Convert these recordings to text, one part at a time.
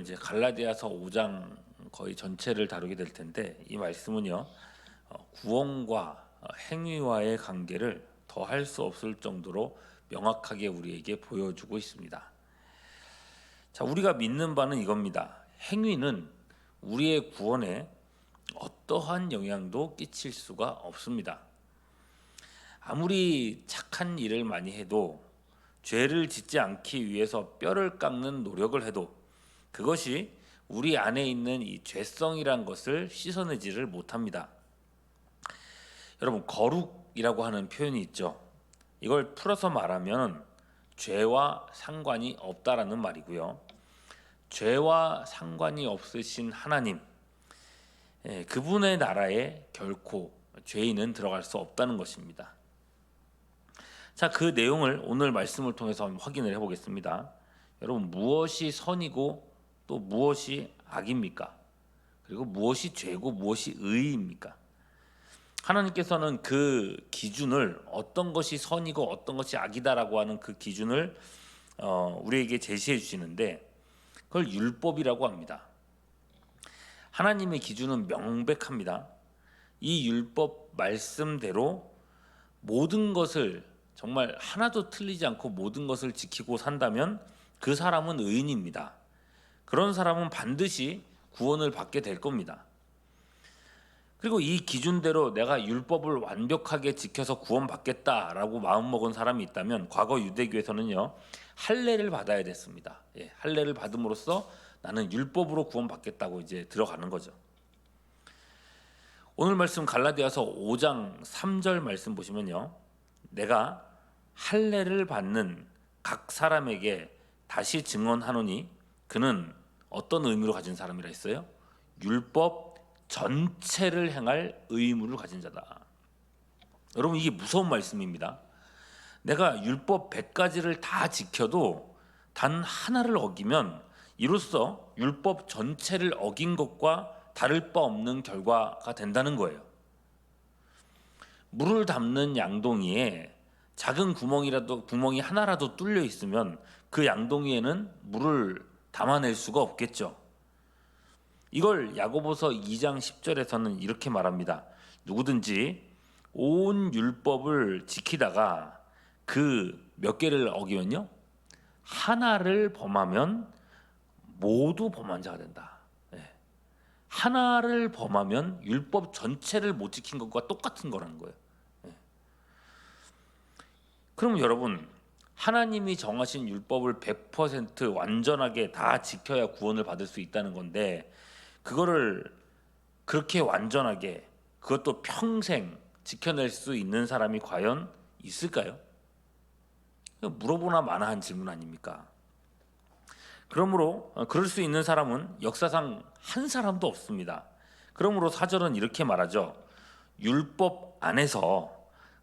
이제 갈라디아서 5장 거의 전체를 다루게 될 텐데 이 말씀은요 어, 구원과 어, 행위와의 관계를 더 할 수 없을 정도로 명확하게 우리에게 보여주고 있습니다. 자, 우리가 믿는 바는 이겁니다. 행위는 우리의 구원에 어떠한 영향도 끼칠 수가 없습니다. 아무리 착한 일을 많이 해도 죄를 짓지 않기 위해서 뼈를 깎는 노력을 해도 그것이 우리 안에 있는 이 죄성이란 것을 씻어내지를 못합니다. 여러분 거룩이라고 하는 표현이 있죠. 이걸 풀어서 말하면 죄와 상관이 없다라는 말이고요. 죄와 상관이 없으신 하나님, 예, 그분의 나라에 결코 죄인은 들어갈 수 없다는 것입니다. 자, 그 내용을 오늘 말씀을 통해서 확인을 해보겠습니다. 여러분 무엇이 선이고 또 무엇이 악입니까? 그리고 무엇이 죄고 무엇이 의입니까? 하나님께서는 그 기준을 어떤 것이 선이고 어떤 것이 악이다라고 하는 그 기준을 어, 우리에게 제시해 주시는데 그걸 율법이라고 합니다. 하나님의 기준은 명백합니다. 이 율법 말씀대로 모든 것을 정말 하나도 틀리지 않고 모든 것을 지키고 산다면 그 사람은 의인입니다. 그런 사람은 반드시 구원을 받게 될 겁니다. 그리고 이 기준대로 내가 율법을 완벽하게 지켜서 구원받겠다라고 마음먹은 사람이 있다면 과거 유대교에서는요 할례를 받아야 됐습니다. 예, 할례를 받음으로써 나는 율법으로 구원받겠다고 이제 들어가는 거죠. 오늘 말씀 갈라디아서 5장 3절 말씀 보시면요. 내가 할례를 받는 각 사람에게 다시 증언하노니 그는 어떤 의무를 가진 사람이라 했어요? 율법 전체를 행할 의무를 가진 자다. 여러분 이게 무서운 말씀입니다. 내가 율법 100가지를 다 지켜도 단 하나를 어기면 이로써 율법 전체를 어긴 것과 다를 바 없는 결과가 된다는 거예요. 물을 담는 양동이에 작은 구멍이라도 구멍이 하나라도 뚫려 있으면 그 양동이에는 물을 담아낼 수가 없겠죠. 이걸 야고보서 2장 10절에서는 이렇게 말합니다. 누구든지 온 율법을 지키다가 그 몇 개를 어기면요 하나를 범하면 모두 범한 자가 된다. 네. 하나를 범하면 율법 전체를 못 지킨 것과 똑같은 거라는 거예요. 네. 그럼 여러분 하나님이 정하신 율법을 100% 완전하게 다 지켜야 구원을 받을 수 있다는 건데 그거를 그렇게 완전하게 그것도 평생 지켜낼 수 있는 사람이 과연 있을까요? 물어보나 마나 한 질문 아닙니까? 그러므로 어, 그럴 수 있는 사람은 역사상 한 사람도 없습니다. 그러므로 사절은 이렇게 말하죠. 율법 안에서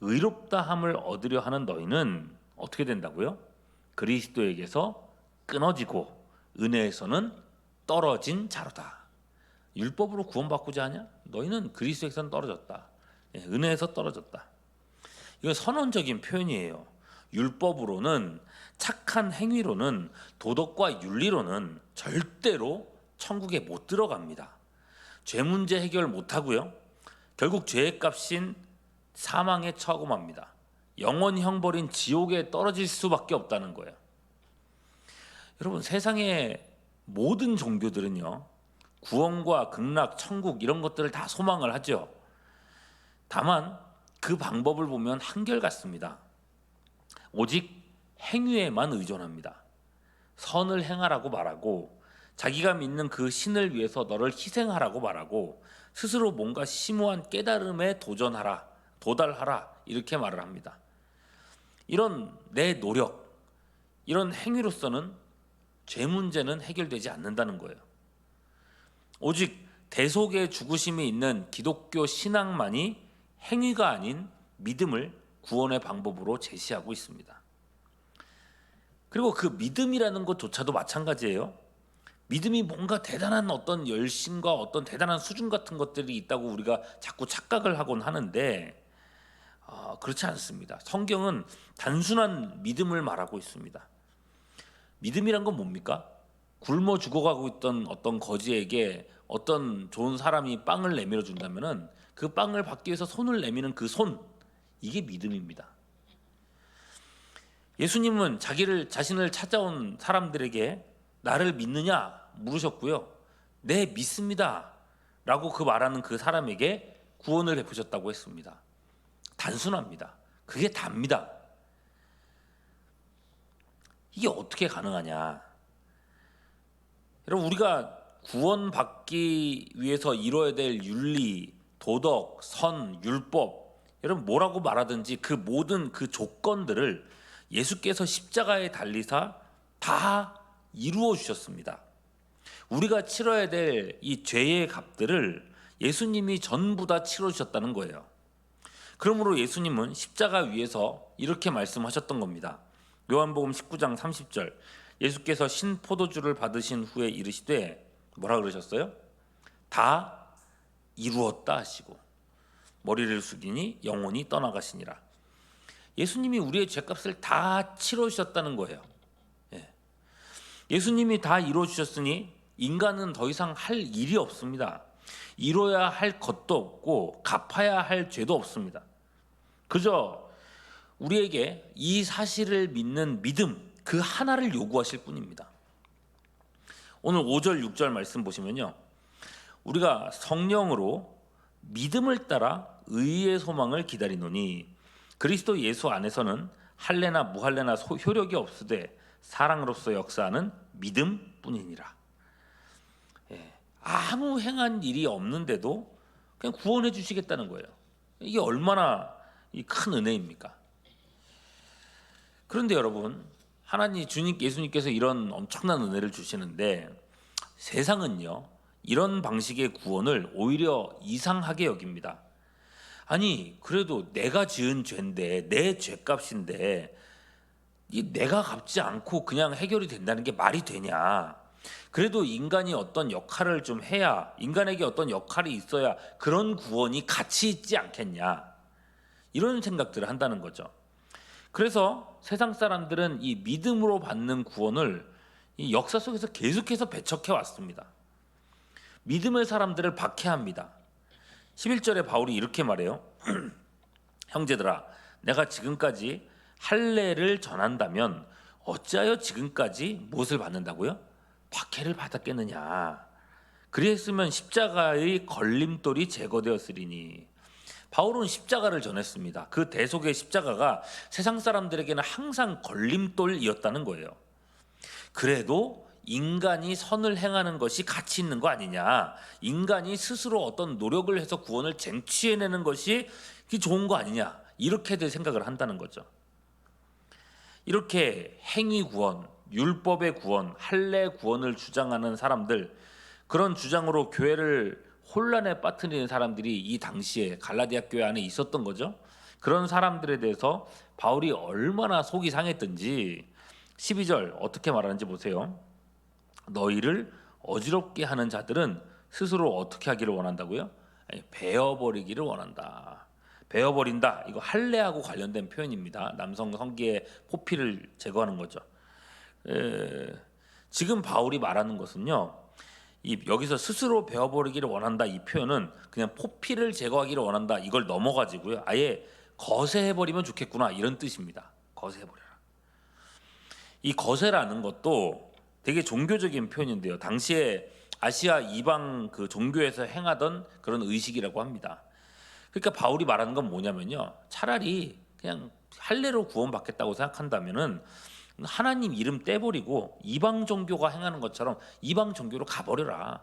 의롭다함을 얻으려 하는 너희는 어떻게 된다고요? 그리스도에게서 끊어지고 은혜에서는 떨어진 자로다. 율법으로 구원받고자 하냐? 너희는 그리스도에서 떨어졌다. 예, 은혜에서 떨어졌다. 이건 선언적인 표현이에요. 율법으로는 착한 행위로는 도덕과 윤리로는 절대로 천국에 못 들어갑니다. 죄 문제 해결 못 하고요. 결국 죄의 값인 사망에 처하고 맙니다. 영원 형벌인 지옥에 떨어질 수밖에 없다는 거예요. 여러분 세상의 모든 종교들은요. 구원과 극락, 천국 이런 것들을 다 소망을 하죠. 다만 그 방법을 보면 한결같습니다. 오직 행위에만 의존합니다. 선을 행하라고 말하고 자기가 믿는 그 신을 위해서 너를 희생하라고 말하고 스스로 뭔가 심오한 깨달음에 도전하라, 도달하라 이렇게 말을 합니다. 이런 내 노력, 이런 행위로서는 죄 문제는 해결되지 않는다는 거예요. 오직 대속의 죽으심이 있는 기독교 신앙만이 행위가 아닌 믿음을 구원의 방법으로 제시하고 있습니다. 그리고 그 믿음이라는 것조차도 마찬가지예요. 믿음이 뭔가 대단한 어떤 열심과 어떤 대단한 수준 같은 것들이 있다고 우리가 자꾸 착각을 하곤 하는데 어, 그렇지 않습니다. 성경은 단순한 믿음을 말하고 있습니다. 믿음이란 건 뭡니까? 굶어 죽어가고 있던 어떤 거지에게 어떤 좋은 사람이 빵을 내밀어 준다면은 그 빵을 받기 위해서 손을 내미는 그 손 이게 믿음입니다. 예수님은 자기를 자신을 찾아온 사람들에게 나를 믿느냐 물으셨고요. 네 믿습니다라고 그 말하는 그 사람에게 구원을 베푸셨다고 했습니다. 단순합니다. 그게 답니다. 이게 어떻게 가능하냐? 여러분 우리가 구원받기 위해서 이뤄야 될 윤리, 도덕, 선, 율법 여러분 뭐라고 말하든지 그 모든 그 조건들을 예수께서 십자가에 달리사 다 이루어 주셨습니다. 우리가 치러야 될 이 죄의 값들을 예수님이 전부 다 치러 주셨다는 거예요. 그러므로 예수님은 십자가 위에서 이렇게 말씀하셨던 겁니다. 요한복음 19장 30절 예수께서 신 포도주를 받으신 후에 이르시되 뭐라 그러셨어요? 다 이루었다 하시고 머리를 숙이니 영혼이 떠나가시니라. 예수님이 우리의 죄값을 다 치러 주셨다는 거예요. 예. 예수님이 다 이루어 주셨으니 인간은 더 이상 할 일이 없습니다. 이뤄야 할 것도 없고 갚아야 할 죄도 없습니다. 그저 우리에게 이 사실을 믿는 믿음 그 하나를 요구하실 뿐입니다. 오늘 5절 6절 말씀 보시면요. 우리가 성령으로 믿음을 따라 의의 소망을 기다리노니 그리스도 예수 안에서는 할례나 무할례나 소- 효력이 없으되 사랑으로서 역사하는 믿음뿐이니라. 예, 아무 행한 일이 없는데도 그냥 구원해 주시겠다는 거예요. 이게 얼마나 이 큰 은혜입니까? 그런데 여러분 하나님 주님 예수님께서 이런 엄청난 은혜를 주시는데 세상은요 이런 방식의 구원을 오히려 이상하게 여깁니다. 아니 그래도 내가 지은 죄인데 내 죄값인데 이 내가 갚지 않고 그냥 해결이 된다는 게 말이 되냐? 그래도 인간이 어떤 역할을 좀 해야 인간에게 어떤 역할이 있어야 그런 구원이 가치 있지 않겠냐? 이런 생각들을 한다는 거죠. 그래서 세상 사람들은 이 믿음으로 받는 구원을 이 역사 속에서 계속해서 배척해 왔습니다. 믿음의 사람들을 박해합니다. 11절에 바울이 이렇게 말해요. 형제들아, 내가 지금까지 할례를 전한다면 어찌하여 지금까지 무엇을 받는다고요? 박해를 받았겠느냐? 그랬으면 십자가의 걸림돌이 제거되었으리니 바울은 십자가를 전했습니다. 그 대속의 십자가가 세상 사람들에게는 항상 걸림돌이었다는 거예요. 그래도 인간이 선을 행하는 것이 가치 있는 거 아니냐? 인간이 스스로 어떤 노력을 해서 구원을 쟁취해내는 것이 좋은 거 아니냐? 이렇게들 생각을 한다는 거죠. 이렇게 행위 구원, 율법의 구원, 할례 구원을 주장하는 사람들 그런 주장으로 교회를 혼란에 빠뜨리는 사람들이 이 당시에 갈라디아 교회 안에 있었던 거죠. 그런 사람들에 대해서 바울이 얼마나 속이 상했던지 12절 어떻게 말하는지 보세요. 너희를 어지럽게 하는 자들은 스스로 어떻게 하기를 원한다고요? 아니, 베어버리기를 원한다. 베어버린다. 이거 할례하고 관련된 표현입니다. 남성 성기의 포피를 제거하는 거죠. 에, 지금 바울이 말하는 것은요. 이 여기서 스스로 베어버리기를 원한다 이 표현은 그냥 포피를 제거하기를 원한다 이걸 넘어가지고요. 아예 거세해버리면 좋겠구나 이런 뜻입니다. 거세해버려라. 이 거세라는 것도 되게 종교적인 표현인데요. 당시에 아시아 이방 그 종교에서 행하던 그런 의식이라고 합니다. 그러니까 바울이 말하는 건 뭐냐면요. 차라리 그냥 할례로 구원받겠다고 생각한다면은 하나님 이름 떼버리고 이방 종교가 행하는 것처럼 이방 종교로 가버려라.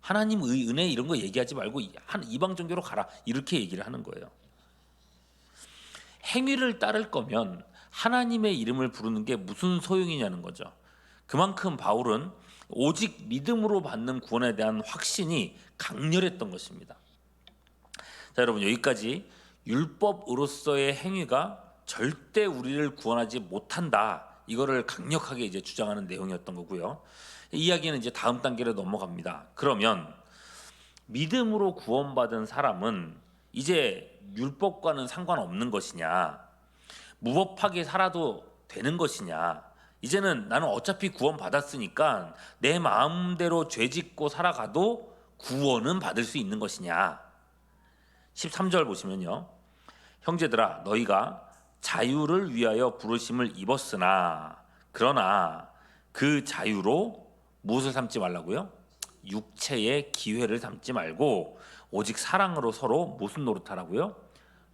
하나님의 은혜 이런 거 얘기하지 말고 한 이방 종교로 가라. 이렇게 얘기를 하는 거예요. 행위를 따를 거면 하나님의 이름을 부르는 게 무슨 소용이냐는 거죠. 그만큼 바울은 오직 믿음으로 받는 구원에 대한 확신이 강렬했던 것입니다. 자, 여러분 여기까지 율법으로서의 행위가 절대 우리를 구원하지 못한다. 이거를 강력하게 이제 주장하는 내용이었던 거고요. 이야기는 이제 다음 단계로 넘어갑니다. 그러면 믿음으로 구원받은 사람은 이제 율법과는 상관없는 것이냐? 무법하게 살아도 되는 것이냐? 이제는 나는 어차피 구원 받았으니까 내 마음대로 죄 짓고 살아가도 구원은 받을 수 있는 것이냐? 13절 보시면요. 형제들아 너희가 자유를 위하여 부르심을 입었으나 그러나 그 자유로 무엇을 삼지 말라고요? 육체의 기회를 삼지 말고 오직 사랑으로 서로 무슨 노릇하라고요?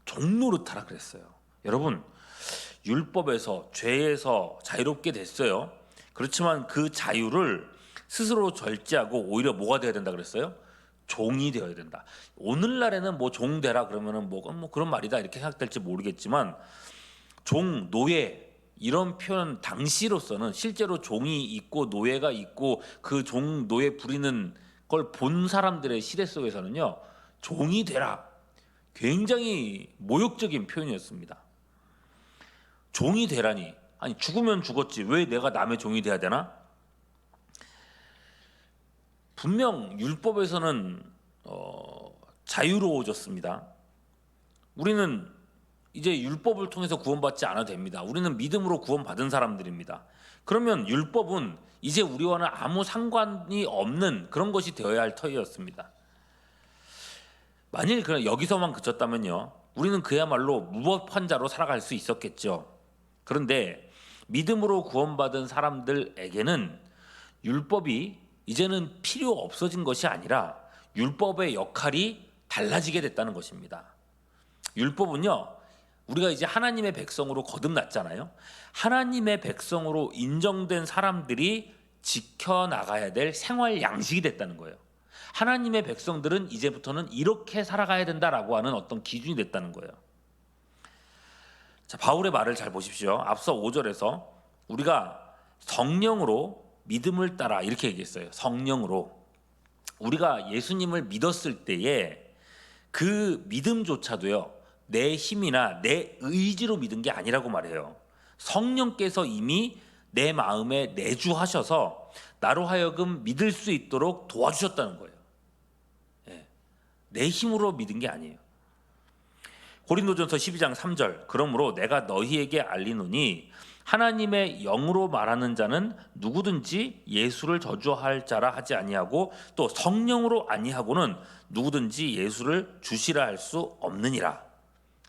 종 노릇하라 그랬어요. 여러분 율법에서 죄에서 자유롭게 됐어요. 그렇지만 그 자유를 스스로 절제하고 오히려 뭐가 돼야 된다 그랬어요? 종이 되어야 된다. 오늘날에는 뭐 종 되라 그러면은 뭐, 뭐 그런 말이다 이렇게 생각될지 모르겠지만 종 노예 이런 표현 당시로서는 실제로 종이 있고 노예가 있고 그 종 노예 부리는 걸 본 사람들의 시대 속에서는요 종이 되라 굉장히 모욕적인 표현이었습니다. 종이 되라니 아니 죽으면 죽었지 왜 내가 남의 종이 돼야 되나? 분명 율법에서는 어, 자유로워졌습니다. 우리는 이제 율법을 통해서 구원받지 않아도 됩니다. 우리는 믿음으로 구원받은 사람들입니다. 그러면 율법은 이제 우리와는 아무 상관이 없는 그런 것이 되어야 할 터이었습니다. 만일 그냥 여기서만 그쳤다면요, 우리는 그야말로 무법한 자로 살아갈 수 있었겠죠. 그런데 믿음으로 구원받은 사람들에게는 율법이 이제는 필요 없어진 것이 아니라 율법의 역할이 달라지게 됐다는 것입니다. 율법은요, 우리가 이제 하나님의 백성으로 거듭났잖아요. 하나님의 백성으로 인정된 사람들이 지켜 나가야 될 생활 양식이 됐다는 거예요. 하나님의 백성들은 이제부터는 이렇게 살아가야 된다라고 하는 어떤 기준이 됐다는 거예요. 자, 바울의 말을 잘 보십시오. 앞서 5절에서 우리가 성령으로 믿음을 따라 이렇게 얘기했어요. 성령으로 우리가 예수님을 믿었을 때에 그 믿음조차도요. 내 힘이나 내 의지로 믿은 게 아니라고 말해요. 성령께서 이미 내 마음에 내주하셔서 나로 하여금 믿을 수 있도록 도와주셨다는 거예요. 예. 내 힘으로 믿은 게 아니에요. 고린도전서 12장 3절 그러므로 내가 너희에게 알리노니 하나님의 영으로 말하는 자는 누구든지 예수를 저주할 자라 하지 아니하고 또 성령으로 아니하고는 누구든지 예수를 주시라 할 수 없느니라.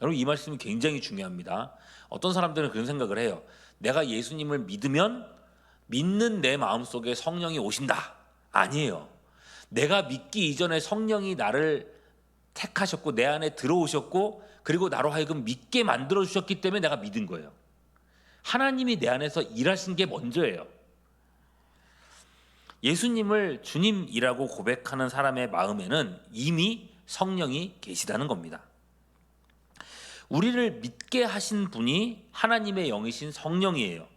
여러분 이 말씀이 굉장히 중요합니다. 어떤 사람들은 그런 생각을 해요. 내가 예수님을 믿으면 믿는 내 마음속에 성령이 오신다. 아니에요. 내가 믿기 이전에 성령이 나를 택하셨고 내 안에 들어오셨고 그리고 나로 하여금 믿게 만들어 주셨기 때문에 내가 믿은 거예요. 하나님이 내 안에서 일하신 게 먼저예요. 예수님을 주님이라고 고백하는 사람의 마음에는 이미 성령이 계시다는 겁니다. 우리를 믿게 하신 분이 하나님의 영이신 성령이에요.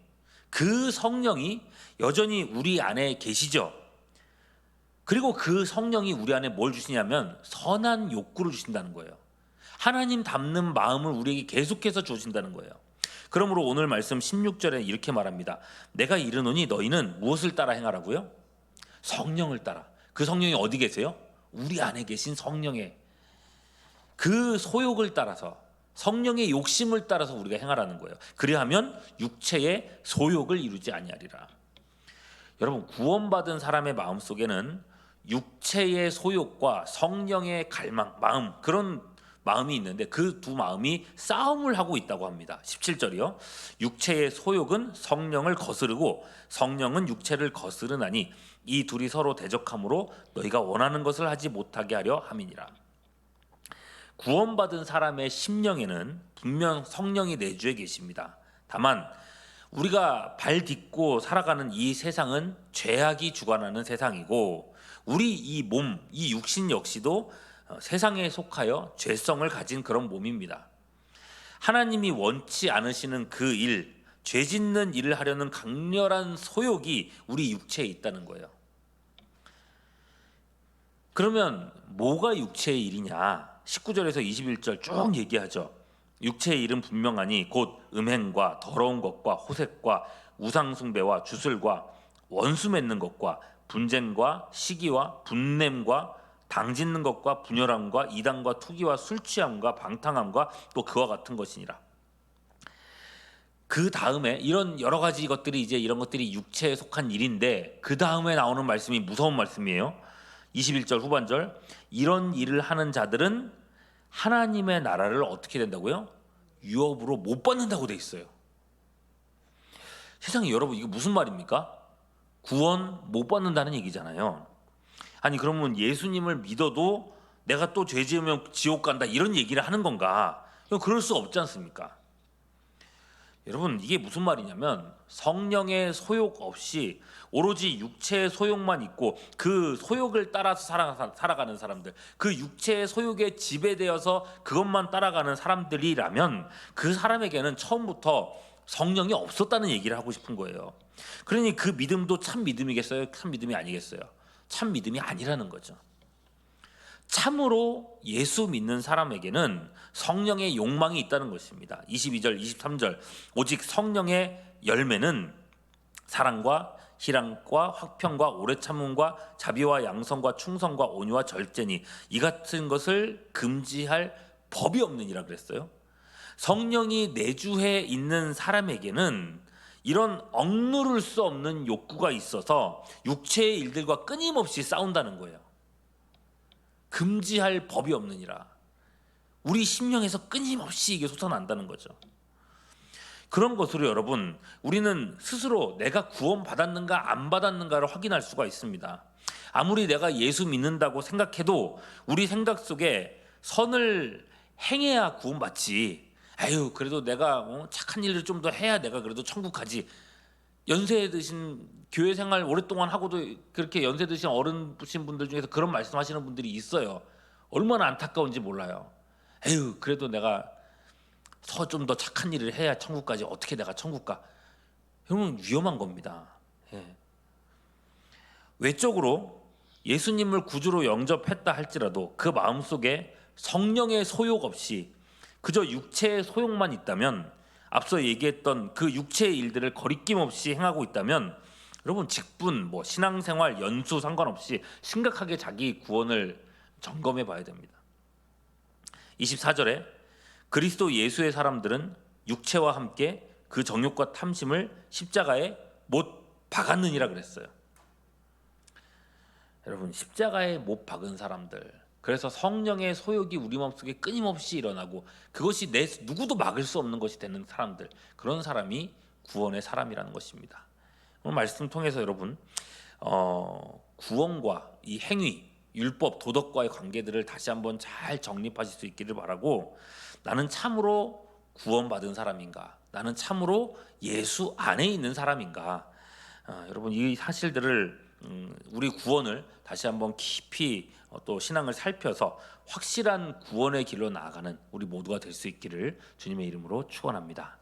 그 성령이 여전히 우리 안에 계시죠. 그리고 그 성령이 우리 안에 뭘 주시냐면 선한 욕구를 주신다는 거예요. 하나님 닮는 마음을 우리에게 계속해서 주신다는 거예요. 그러므로 오늘 말씀 16절에 이렇게 말합니다. 내가 이르노니 너희는 무엇을 따라 행하라고요? 성령을 따라. 그 성령이 어디 계세요? 우리 안에 계신 성령의 그 소욕을 따라서 성령의 욕심을 따라서 우리가 행하라는 거예요. 그리하면 육체의 소욕을 이루지 아니하리라. 여러분 구원받은 사람의 마음 속에는 육체의 소욕과 성령의 갈망, 마음 그런 마음이 있는데 그 두 마음이 싸움을 하고 있다고 합니다. 17절이요. 육체의 소욕은 성령을 거스르고 성령은 육체를 거스르나니 이 둘이 서로 대적함으로 너희가 원하는 것을 하지 못하게 하려 함이니라. 구원받은 사람의 심령에는 분명 성령이 내주에 계십니다. 다만 우리가 발 딛고 살아가는 이 세상은 죄악이 주관하는 세상이고 우리 이 몸, 이 육신 역시도 어, 세상에 속하여 죄성을 가진 그런 몸입니다. 하나님이 원치 않으시는 그 일, 죄 짓는 일을 하려는 강렬한 소욕이 우리 육체에 있다는 거예요. 그러면 뭐가 육체의 일이냐? 19절에서 21절 쭉 얘기하죠. 육체의 일은 분명하니 곧 음행과 더러운 것과 호색과 우상숭배와 주술과 원수 맺는 것과 분쟁과 시기와 분냄과 당짓는 것과 분열함과 이단과 투기와 술 취함과 방탕함과 또 그와 같은 것이니라. 그 다음에 이런 여러 가지 것들이 이제 이런 것들이 육체에 속한 일인데 그 다음에 나오는 말씀이 무서운 말씀이에요. 21절 후반절 이런 일을 하는 자들은 하나님의 나라를 어떻게 된다고요? 유업으로 못 받는다고 돼 있어요. 세상에 여러분 이거 무슨 말입니까? 구원 못 받는다는 얘기잖아요. 아니 그러면 예수님을 믿어도 내가 또 죄 지으면 지옥 간다 이런 얘기를 하는 건가? 그럴 수 없지 않습니까? 여러분 이게 무슨 말이냐면 성령의 소욕 없이 오로지 육체의 소욕만 있고 그 소욕을 따라서 살아가, 살아가는 사람들 그 육체의 소욕에 지배되어서 그것만 따라가는 사람들이라면 그 사람에게는 처음부터 성령이 없었다는 얘기를 하고 싶은 거예요. 그러니 그 믿음도 참 믿음이겠어요? 참 믿음이 아니겠어요? 참 믿음이 아니라는 거죠. 참으로 예수 믿는 사람에게는 성령의 욕망이 있다는 것입니다. 22절, 23절. 오직 성령의 열매는 사랑과 희랑과 화평과 오래 참음과 자비와 양성과 충성과 온유와 절제니 이 같은 것을 금지할 법이 없느니라 그랬어요. 성령이 내주해 있는 사람에게는 이런 억누를 수 없는 욕구가 있어서 육체의 일들과 끊임없이 싸운다는 거예요. 금지할 법이 없느니라. 우리 심령에서 끊임없이 이게 솟아난다는 거죠. 그런 것으로 여러분, 우리는 스스로 내가 구원받았는가 안 받았는가를 확인할 수가 있습니다. 아무리 내가 예수 믿는다고 생각해도 우리 생각 속에 선을 행해야 구원받지. 아유, 그래도 내가 어, 착한 일을 좀 더 해야 내가 그래도 천국 가지. 연세 드신 교회 생활 오랫동안 하고도 그렇게 연세 드신 어른신 분들 중에서 그런 말씀하시는 분들이 있어요. 얼마나 안타까운지 몰라요. 에휴, 그래도 내가 더좀더 착한 일을 해야 천국까지 어떻게 내가 천국 가? 여러분 위험한 겁니다. 예. 외적으로 예수님을 구주로 영접했다 할지라도 그 마음 속에 성령의 소욕 없이 그저 육체의 소욕만 있다면 앞서 얘기했던 그 육체의 일들을 거리낌 없이 행하고 있다면 여러분 직분 뭐 신앙생활 연수 상관없이 심각하게 자기 구원을 점검해 봐야 됩니다. 24절에 그리스도 예수의 사람들은 육체와 함께 그 정욕과 탐심을 십자가에 못 박았느니라 그랬어요. 여러분 십자가에 못 박은 사람들 그래서 성령의 소욕이 우리 마음속에 끊임없이 일어나고 그것이 내 누구도 막을 수 없는 것이 되는 사람들 그런 사람이 구원의 사람이라는 것입니다. 오늘 말씀 통해서 여러분 어, 구원과 이 행위 율법 도덕과의 관계들을 다시 한번 잘 정립하실 수 있기를 바라고 나는 참으로 구원받은 사람인가 나는 참으로 예수 안에 있는 사람인가 아, 여러분 이 사실들을 음, 우리 구원을 다시 한번 깊이 어, 또 신앙을 살펴서 확실한 구원의 길로 나아가는 우리 모두가 될 수 있기를 주님의 이름으로 축원합니다.